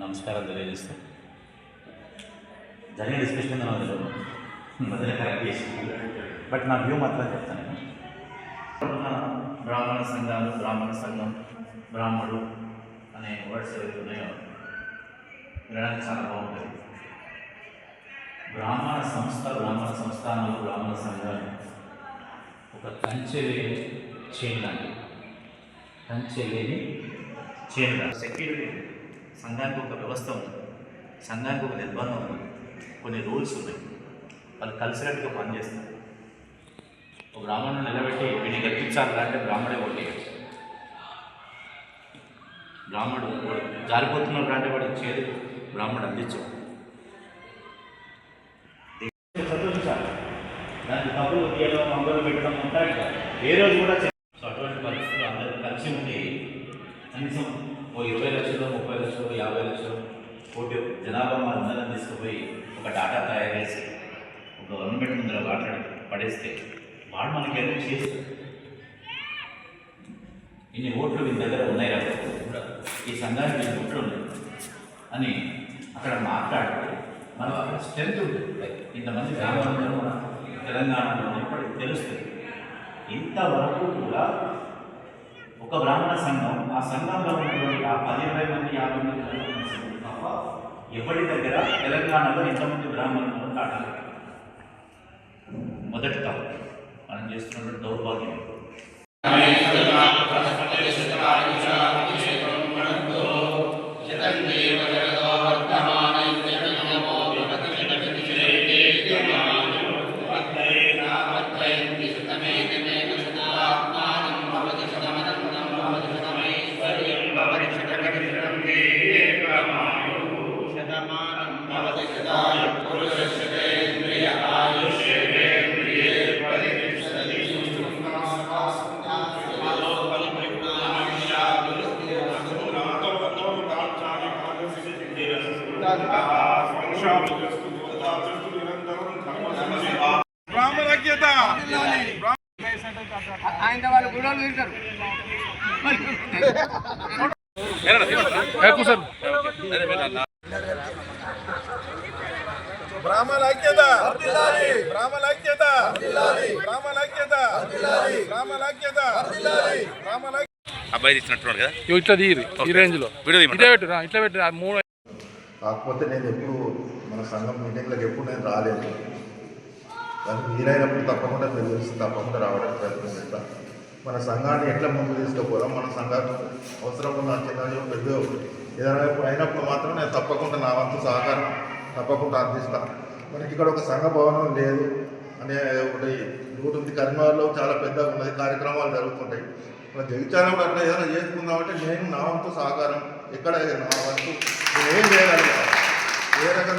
నమస్కారం తెలియజేస్తాం. జరిగిన డిస్కషన్ నాకు తెలియదు మధ్యన కరెక్ట్ చేసి బట్ నా వ్యూ మాత్రం చెప్తాను. బ్రాహ్మణ సంఘాలు బ్రాహ్మణ సంఘం బ్రాహ్మణుడు అనే వర్డ్స్ ఏవైతే ఉన్నాయో వినడానికి చాలా బాగుంటుంది. బ్రాహ్మణ సంస్థ బ్రాహ్మణ సంస్థానాలు బ్రాహ్మణ సంఘాలు ఒక కంచె లేని చైన్ లాంటివి కంచె లేని చైన్ సెక్యూరిటీ సంఘానికి ఒక వ్యవస్థ ఉంది. సంఘానికి ఒక నిర్బంధం ఉంది. కొన్ని రూల్స్ ఉన్నాయి. వాళ్ళు కలిసినట్టుగా పనిచేస్తారు ఒక బ్రాహ్మణుని నిలబెట్టి వీడిని గెలిపించాలి అంటే బ్రాహ్మణే ఒకటి బ్రాహ్మడు వాడు జారిపోతున్నాడు అంటే వాడికి చేదు బ్రాహ్మడు అందించు సంతోషించాలి దానికి తప్పులు తీయడం మంగళం పెట్టడం ఉంటాయి ఏ రోజు కూడా అటువంటి పరిస్థితులు అందరూ కలిసి ఉండి కనీసం ఓ ఇరవై లక్షలు ముప్పై లక్షలు యాభై లక్షలు కోటి జనాభా మనందరం తీసుకుపోయి ఒక డాటా తయారు చేసి ఒక గవర్నమెంట్ ముందర మాట్లాడి పడేస్తే వాడు మనకి ఏదో చేస్తారు ఇన్ని ఓట్లు మీ దగ్గర ఉన్నాయి రా కూడా ఈ సంఘానికి ఇన్ని ఓట్లు ఉన్నాయి. అని అక్కడ మాట్లాడితే మనం అక్కడ స్ట్రెంత్ ఉంటుంది. ఇంతమంది గ్రామాలలో మన తెలంగాణలో ఇప్పటికి తెలుస్తుంది. ఇంతవరకు కూడా ఒక బ్రాహ్మణ సంఘం ఆ సంఘంలో ఉన్నటువంటి ఆ పది ఇరవై మంది యాభై మంది బ్రాహ్మణ తప్ప ఎవరి దగ్గర తెలంగాణలో ఎంతమంది బ్రాహ్మణులు దాటలేదు. మొదటి తప్పు. మనం చేస్తున్నటువంటి దౌర్భాగ్యం. బ్రాహ్మణజ్ఞత ఆయన వాళ్ళు గొడవలు తింటారు బ్రాహ్మణ ఐక్యత బ్రాహ్మణ ఐక్యత బ్రాహ్మణ ఐక్యత బ్రాహ్మణ ఐక్యత బ్రాహ్మణ అబ్బాయి తీసినట్టున్నాడు కదా? ఇట్లా తీరి ఈ రేంజ్లో ఇట్లా? పెట్టు ఇట్లా పెట్టు మూడు కాకపోతే నేను ఎప్పుడు మన సంఘం మీటింగ్లకు ఎప్పుడు నేను రాలేదు. కానీ వీలైనప్పుడు తప్పకుండా మీరు తెలిసి తప్పకుండా రావడానికి ప్రయత్నం చేస్తాను మన సంఘాన్ని ఎట్లా ముందు తీసుకుపోదాం? మన సంఘాన్ని అవసరం ఉన్న చిన్న పెద్ద ఏదైనా అయినప్పుడు మాత్రం నేను తప్పకుండా నా వంతు సహకారం తప్పకుండా అందిస్తాను మనకి ఇక్కడ ఒక సంఘ భవనం లేదు. అనే ఒకటి ఒకటి కరీంనగర్లో చాలా పెద్దగా ఉన్నది. కార్యక్రమాలు జరుగుతుంటాయి. మన జగిత్యాల కూడా అట్లా ఏదైనా చేసుకుందామంటే నేను నా వంతు సహకారం ఎక్కడ నా వంతు నేను ఏం చేయగలుగుతాను ఏ రకంగా